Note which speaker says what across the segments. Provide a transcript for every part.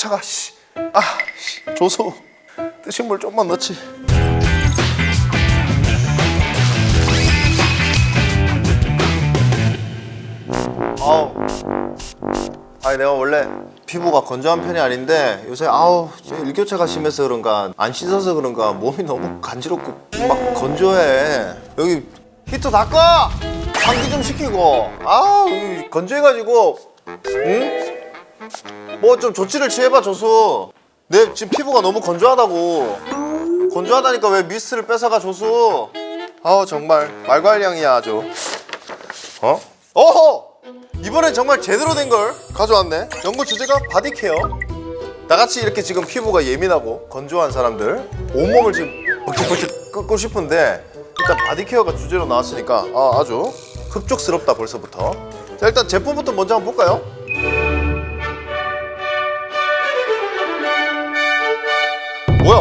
Speaker 1: 차가 씨. 아 씨. 조수 뜨신 물 좀만 넣지 아우 아니 내가 원래 피부가 건조한 편이 아닌데 요새 아우 저 일교차가 심해서 그런가 안 씻어서 그런가 몸이 너무 간지럽고 막 건조해 여기 히터 다 꺼! 환기 좀 시키고 아우 이 건조해가지고 응? 뭐 좀 조치를 취해봐 조수. 내 지금 피부가 너무 건조하다고. 건조하다니까 왜 미스트를 뺏어가 조수? 아우 정말. 말괄량이야 아주. 어? 어허! 이번엔 정말 제대로 된 걸 가져왔네. 연구 주제가 바디케어. 나같이 이렇게 지금 피부가 예민하고 건조한 사람들 온몸을 지금 버킷버킷 끄고 싶은데 일단 바디케어가 주제로 나왔으니까 아, 아주 흡족스럽다 벌써부터. 자 일단 제품부터 먼저 한번 볼까요?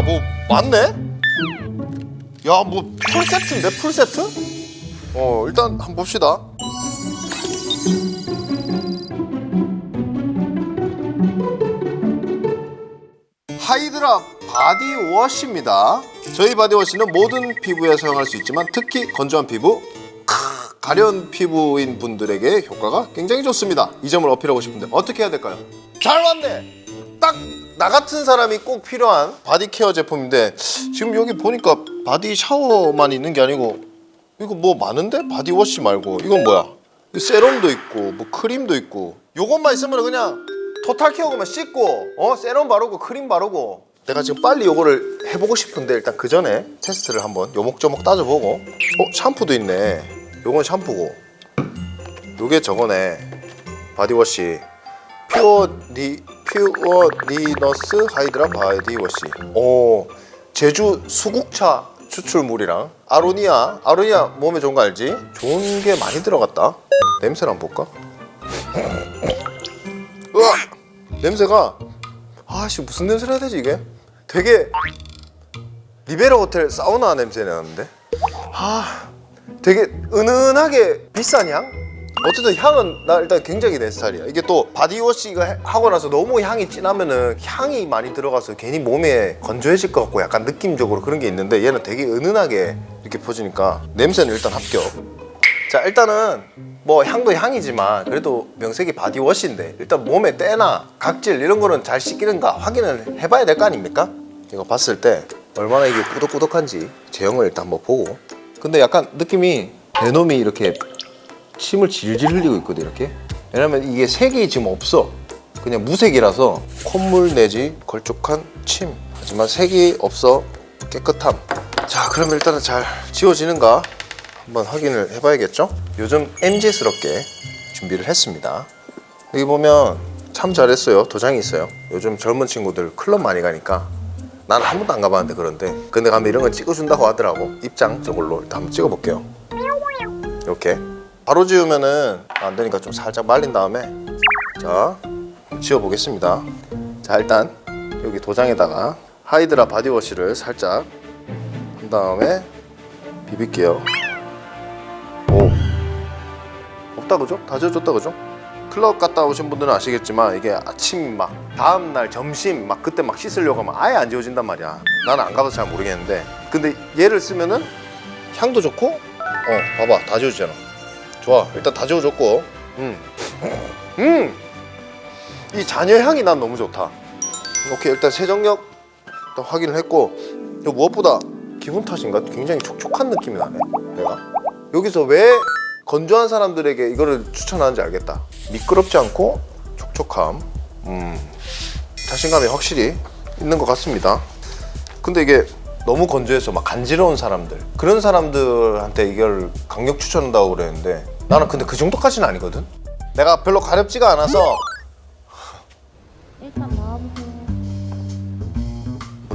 Speaker 1: 뭐 많네? 야 뭐 풀세트인데 풀세트? 어 일단 한번 봅시다 하이드라 바디워시입니다. 저희 바디워시는 모든 피부에 사용할 수 있지만 특히 건조한 피부, 크, 가려운 피부인 분들에게 효과가 굉장히 좋습니다. 이 점을 어필하고 싶은데 어떻게 해야 될까요? 잘 왔네. 딱 나 같은 사람이 꼭 필요한 바디 케어 제품인데 지금 여기 보니까 바디 샤워만 있는 게 아니고 이거 뭐 많은데? 바디워시 말고. 이건 뭐야? 세럼도 있고 뭐 크림도 있고. 요것만 있으면 그냥 토탈 케어 그만. 씻고 어? 세럼 바르고 크림 바르고. 내가 지금 빨리 요거를 해보고 싶은데 일단 그 전에 테스트를 한번 요목조목 따져보고. 어? 샴푸도 있네. 요건 샴푸고. 요게 저거네. 바디워시. 퓨어 리 퓨어 리너스 하이드라 바디워시 오 제주 수국차 추출물이랑 아로니아 아로니아 몸에 좋은 거 알지? 좋은 게 많이 들어갔다 냄새를 한번 볼까? 으아! 냄새가 아씨 무슨 냄새를 해야 되지 이게? 되게 리베라 호텔 사우나 냄새 나는데 아 되게 은은하게 비싼 향? 어쨌든 향은 나 일단 굉장히 내 스타일이야. 이게 또 바디워시 이거 해- 하고 나서 너무 향이 진하면은 향이 많이 들어가서 괜히 몸에 건조해질 것 같고 약간 느낌적으로 그런 게 있는데 얘는 되게 은은하게 이렇게 퍼지니까 냄새는 일단 합격. 자 일단은 뭐 향도 향이지만 그래도 명색이 바디워시인데 일단 몸에 때나 각질 이런 거는 잘 씻기는가 확인을 해봐야 될 거 아닙니까? 이거 봤을 때 얼마나 이게 꾸덕꾸덕한지 제형을 일단 한번 보고. 근데 약간 느낌이 베놈이 이렇게 침을 질질 흘리고 있거든 이렇게. 왜냐면 이게 색이 지금 없어. 그냥 무색이라서 콧물 내지 걸쭉한 침. 하지만 색이 없어. 깨끗함. 자 그럼 일단은 잘 지워지는가 한번 확인을 해봐야겠죠? 요즘 MZ스럽게 준비를 했습니다. 여기 보면 참 잘했어요. 도장이 있어요. 요즘 젊은 친구들 클럽 많이 가니까. 난 한 번도 안 가봤는데 그런데. 근데 가면 이런 거 찍어준다고 하더라고. 입장 저걸로 일단 한번 찍어볼게요. 이렇게 바로 지우면은 안 되니까 좀 살짝 말린 다음에 자 지워 보겠습니다. 자 일단 여기 도장에다가 하이드라 바디워시를 살짝 한 다음에 비빌게요. 오. 없다 그죠? 다 지워졌다 그죠? 클럽 갔다 오신 분들은 아시겠지만 이게 아침 막 다음 날 점심 막 그때 막 씻으려고 하면 아예 안 지워진단 말이야. 나는 안 가봐서 잘 모르겠는데. 근데 얘를 쓰면은 향도 좋고? 어 봐봐. 다 지워지잖아 좋아 일단 다 지워졌고. 음 음 이 잔여 향이 난 너무 좋다. 오케이 일단 세정력 일단 확인을 했고 무엇보다 기분 탓인가? 굉장히 촉촉한 느낌이 나네 내가. 여기서 왜 건조한 사람들에게 이거를 추천하는지 알겠다. 미끄럽지 않고 촉촉함. 음. 자신감이 확실히 있는 것 같습니다. 근데 이게 너무 건조해서 막 간지러운 사람들 그런 사람들한테 이걸 강력 추천한다고 그랬는데 나는 근데 그 정도까지는 아니거든 내가 별로 가렵지가 않아서
Speaker 2: 일단 나와보세요.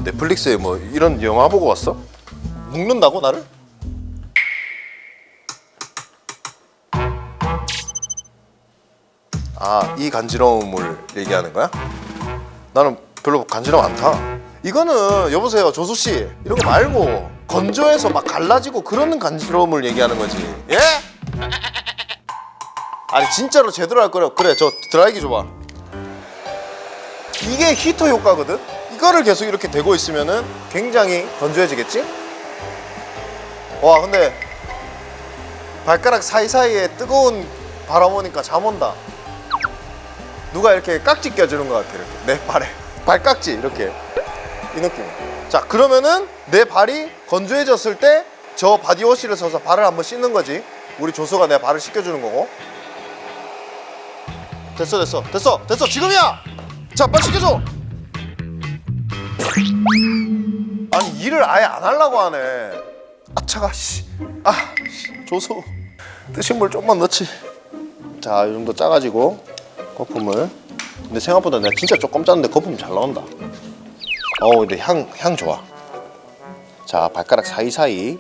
Speaker 1: 넷플릭스에 뭐 이런 영화 보고 왔어? 묶는다고 나를? 아 이 간지러움을 얘기하는 거야? 나는 별로 간지러움 안 타. 이거는 여보세요 조수 씨 이런 거 말고 건조해서 막 갈라지고 그런 간지러움을 얘기하는 거지. 예? 아니 진짜로 제대로 할 거려. 그래 저 드라이기 줘봐. 이게 히터 효과거든. 이거를 계속 이렇게 대고 있으면은 굉장히 건조해지겠지? 와 근데 발가락 사이사이에 뜨거운 바람 오니까 잠 온다. 누가 이렇게 깍지 껴주는 것 같아 이렇게 내 발에 발깍지 이렇게 이 느낌. 자 그러면은 내 발이 건조해졌을 때 저 바디워시를 써서 발을 한번 씻는 거지. 우리 조수가 내 발을 씻겨주는 거고. 됐어 됐어 됐어 됐어 지금이야. 자 빨리 씻겨줘. 아니 일을 아예 안 하려고 하네. 아 차가 씨. 아 씨, 조수 뜨신 물 좀만 넣지. 자, 이 정도 짜가지고 거품을. 근데 생각보다 내가 진짜 조금 짰는데 거품 잘 나온다. 어, 근데 향, 향 좋아. 자, 발가락 사이사이.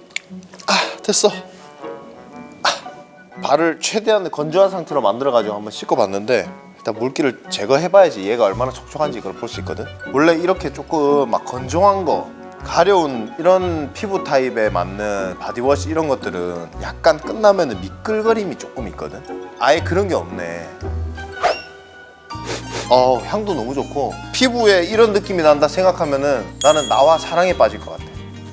Speaker 1: 아, 됐어. 아, 발을 최대한 건조한 상태로 만들어 가지고 한번 씻어봤는데 일단 물기를 제거해 봐야지 얘가 얼마나 촉촉한지 그걸 볼 수 있거든. 원래 이렇게 조금 막 건조한 거 가려운 이런 피부 타입에 맞는 바디워시 이런 것들은 약간 끝나면은 미끌거림이 조금 있거든. 아예 그런 게 없네. 어 향도 너무 좋고 피부에 이런 느낌이 난다 생각하면은 나는 나와 사랑에 빠질 것 같아.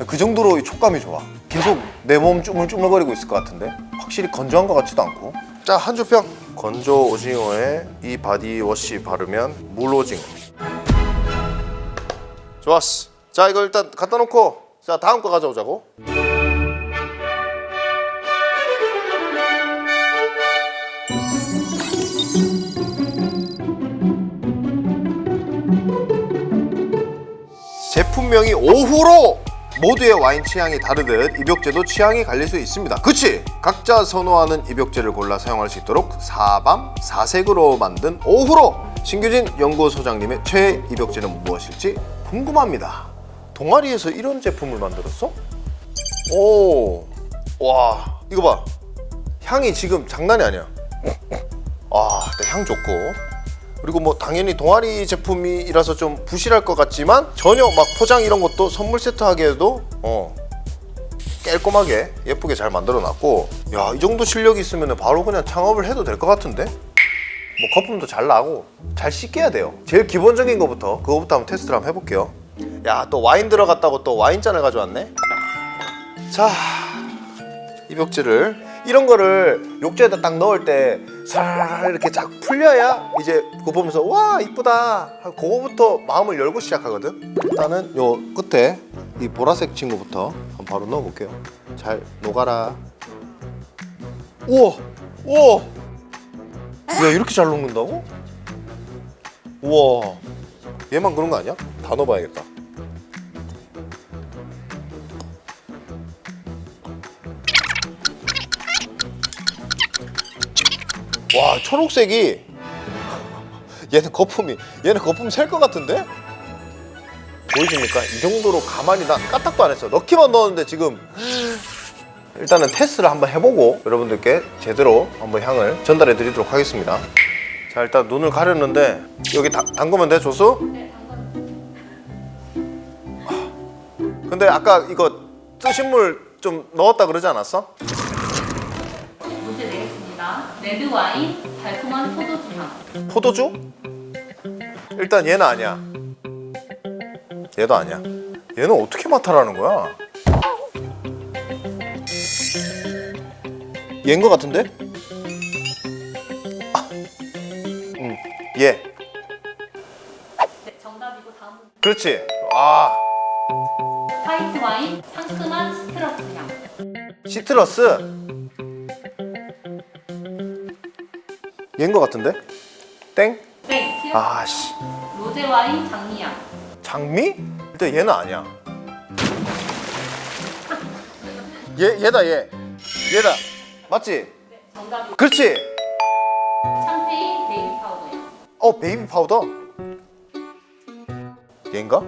Speaker 1: 그 정도로 이 촉감이 좋아. 계속 내 몸 쭈물쭈물거리고 있을 것 같은데 확실히 건조한 것 같지도 않고. 자 한 주평 건조 오징어에 이 바디워시 바르면 물 오징어. 좋았어. 자 이거 일단 갖다 놓고 자 다음 거 가져오자고. 제품명이 오후로 모두의 와인 취향이 다르듯 입욕제도 취향이 갈릴 수 있습니다. 그치? 각자 선호하는 입욕제를 골라 사용할 수 있도록 사밤 사색으로 만든 오후로 신규진 연구소장님의 최애 입욕제는 무엇일지 궁금합니다. 동아리에서 이런 제품을 만들었어? 오, 와, 이거 봐. 향이 지금 장난이 아니야. 아, 일단 향 좋고. 그리고 뭐 당연히 동아리 제품이라서 좀 부실할 것 같지만 전혀 막 포장 이런 것도 선물 세트 하기에도 어 깔끔하게 예쁘게 잘 만들어 놨고 야 이 정도 실력이 있으면 바로 그냥 창업을 해도 될 것 같은데? 뭐 거품도 잘 나고 잘 씻겨야 돼요. 제일 기본적인 거부터 그거부터 한번 테스트를 한번 해볼게요. 야 또 와인 들어갔다고 또 와인잔을 가져왔네? 자 입욕제를. 이런 거를 욕조에다 딱 넣을 때살 이렇게 쫙 풀려야 이제 그거 보면서 와 이쁘다. 그거부터 마음을 열고 시작하거든. 일단은 요 끝에 이 보라색 친구부터 한번 바로 넣어볼게요. 잘 녹아라. 우와 우와. 야 이렇게 잘 녹는다고? 우와. 얘만 그런 거 아니야? 다 넣어봐야겠다 와 초록색이. 얘는 거품이 얘는 거품 셀 것 같은데? 보이십니까? 이 정도로 가만히 난 까딱도 안 했어. 넣기만 넣었는데 지금. 일단은 테스트를 한번 해보고 여러분들께 제대로 한번 향을 전달해 드리도록 하겠습니다. 자 일단 눈을 가렸는데 여기 다, 담그면 돼 조수? 근데 아까 이거 뜨신 물 좀 넣었다 그러지 않았어?
Speaker 2: 레드 와인, 달콤한 포도주 향.
Speaker 1: 포도주? 일단 얘는 아니야. 얘도 아니야. 얘는 어떻게 맡아라는 거야? 얘인 것 같은데? 아, 음, 얘.
Speaker 2: 네, 정답이고 다음.
Speaker 1: 그렇지. 아,
Speaker 2: 화이트 와인, 상큼한 시트러스 향.
Speaker 1: 시트러스. 얘인 것 같은데? 땡?
Speaker 2: 땡, 틀렸
Speaker 1: 아, 씨.
Speaker 2: 로제 와인, 장미 향.
Speaker 1: 장미? 일단 얘는 아니야. 얘 얘다 얘. 얘다. 맞지?
Speaker 2: 네, 정답이
Speaker 1: 그렇지.
Speaker 2: 샴페인, 베이비 파우더 향.
Speaker 1: 어 베이비 파우더. 얘인가?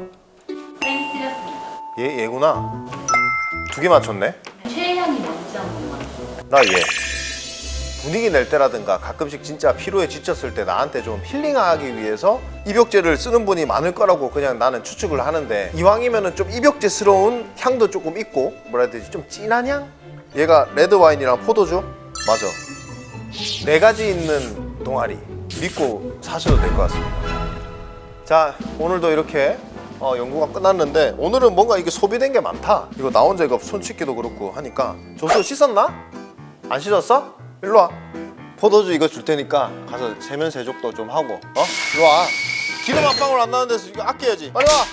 Speaker 2: 땡, 틀렸습니다.
Speaker 1: 얘 얘구나. 두 개 맞췄네.
Speaker 2: 최애 향이 뭔지 한번 맞춰주세요.
Speaker 1: 나 얘. 분위기 낼 때라든가 가끔씩 진짜 피로에 지쳤을 때 나한테 좀 힐링하기 위해서 입욕제를 쓰는 분이 많을 거라고 그냥 나는 추측을 하는데 이왕이면은 좀 입욕제스러운 향도 조금 있고 뭐라 해야 되지 좀 진한 향? 얘가 레드 와인이랑 포도주? 맞아 네 가지 있는 동아리 믿고 사셔도 될 것 같습니다 자 오늘도 이렇게 어, 연구가 끝났는데 오늘은 뭔가 이게 소비된 게 많다 이거 나 혼자 이거 손 씻기도 그렇고 하니까 조수 씻었나? 안 씻었어? 일로 와. 포도주 이거 줄 테니까 가서 세면 세족도 좀 하고. 어? 일로 와. 기름 한 방울 안 나는 데서 이거 아껴야지. 빨리 와